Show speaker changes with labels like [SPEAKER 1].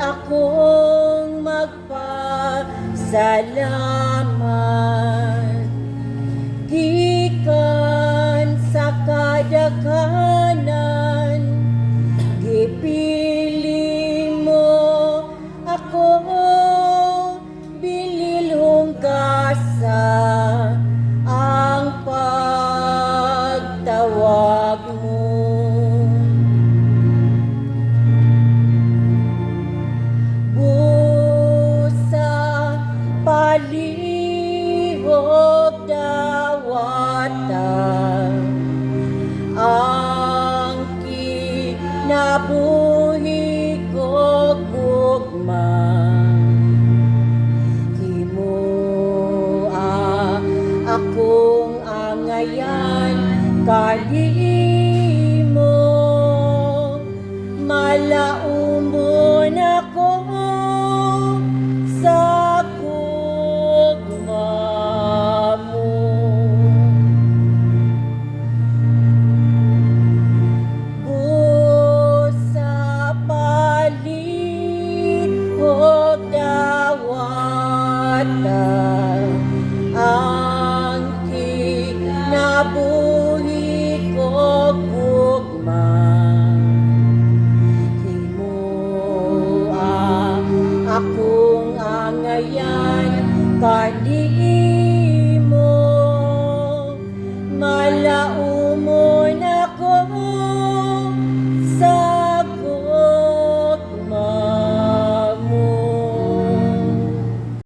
[SPEAKER 1] akong magpasalamat. buhi ko kukma Kimo a akong angayan kadi mo. Malaumon ako. God is